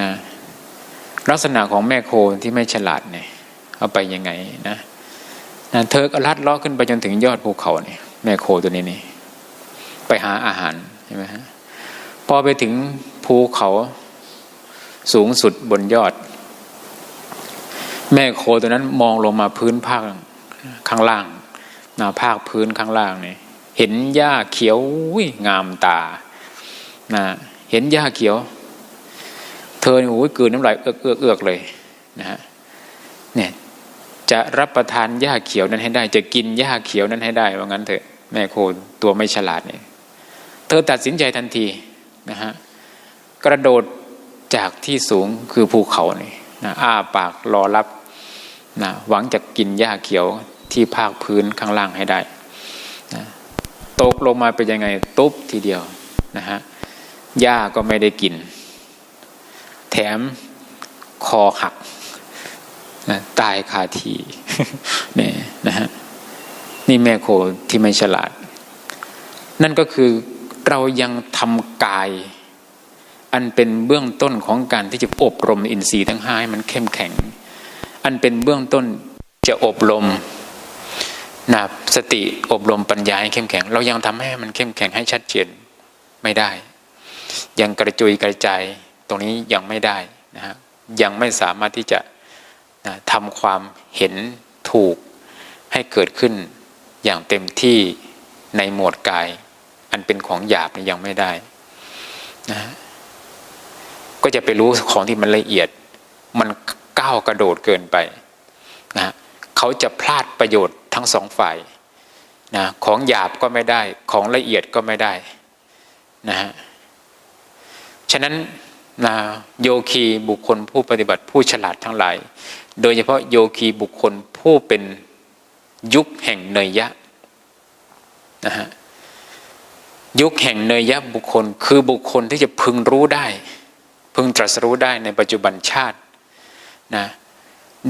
นะลักษณะของแม่โคที่ไม่ฉลาดเนี่ยเอาไปยังไงนะนะเธอก็ลัดเลาะขึ้นไปจนถึงยอดภูเขาเนี่ยแม่โคตัวนี้นี่ไปหาอาหารใช่ไหมฮะพอไปถึงภูเขาสูงสุดบนยอด แม่โคตัวนั้นมองลงมาพื้นภาคข้างล่างนะภาคพื้นข้างล่างเนี่ยเห็นหญ้าเขียวอุ้ยงามตานะเห็นหญ้าเขียว เธอโอ้ยกืนน้ำลายเอือกเอือกเอือกเลยนะฮะเนี่ยจะรับประทานหญ้าเขียวนั้นให้ได้ จะกินหญ้าเขียวนั้นให้ได้ว่างั้นเถอะแม่โคตัวไม่ฉลาดเนี่ยเธอตัดสินใจทันทีนะฮะกระโดดจากที่สูงคือภูเขาเนี่นะอ้าปากรอรับนะหวังจะกินหญ้าเขียวที่ภาคพื้นข้างล่างให้ได้นะตกลงมาเป็นยังไงตุ๊บทีเดียวนะฮะหญ้าก็ไม่ได้กิน แถมคอหักนะตายคาทีนี่นะฮะนี่แม่โคที่ไม่ฉลาด นั่นก็คือเรายังทำกาย อันเป็นเบื้องต้นของการที่จะอบรมอินทรีย์ทั้งห้าให้มันเข้มแข็ง อันเป็นเบื้องต้นจะอบรมนะสติอบรมปัญญาให้เข้มแข็ง เรายังทำให้มันเข้มแข็งให้ชัดเจนไม่ได้ ยังกระจุยกระจาย ตรงนี้ยังไม่ได้นะฮะยังไม่สามารถที่จะนะทำความเห็นถูกให้เกิดขึ้นอย่างเต็มที่ในหมวดกาย อันเป็นของหยาบนี่ยยังไม่ได้นะฮะก็จะไปรู้ของที่มันละเอียด มันก้าวกระโดดเกินไปนะฮะเขาจะพลาดประโยชน์ทั้งสองฝ่ายนะของหยาบก็ไม่ได้ ของละเอียดก็ไม่ได้นะฮะฉะนั้น นะโยคีบุคคลผู้ปฏิบัติผู้ฉลาดทั้งหลาย โดยเฉพาะโยคีบุคคลผู้เป็นยุคแห่งเนยยะนะฮะยุคแห่งเนยยะบุคคล คือบุคคลที่จะพึงรู้ได้ พึงตรัสรู้ได้ในปัจจุบันชาตินะ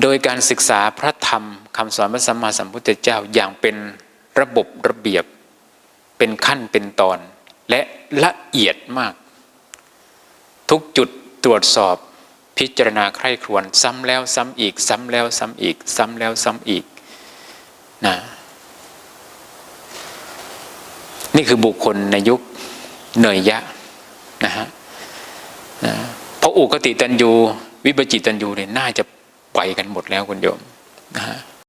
โดยการศึกษาพระธรรมคำสอนพระสัมมาสัมพุทธเจ้าอย่างเป็นระบบระเบียบเป็นขั้นเป็นตอนและละเอียดมาก ทุกจุดตรวจสอบพิจารณาใคร่ครวญซ้ำแล้วซ้ำอีก ซ้ำแล้วซ้ำอีก ซ้ำแล้วซ้ำอีกนะนี่คือบุคคลในยุคเนยยะนะฮะนะเพราะอุกติตันยูวิบจิตันยูเนี่ยน่าจะไปกันหมดแล้วคุณโยมนะฮะ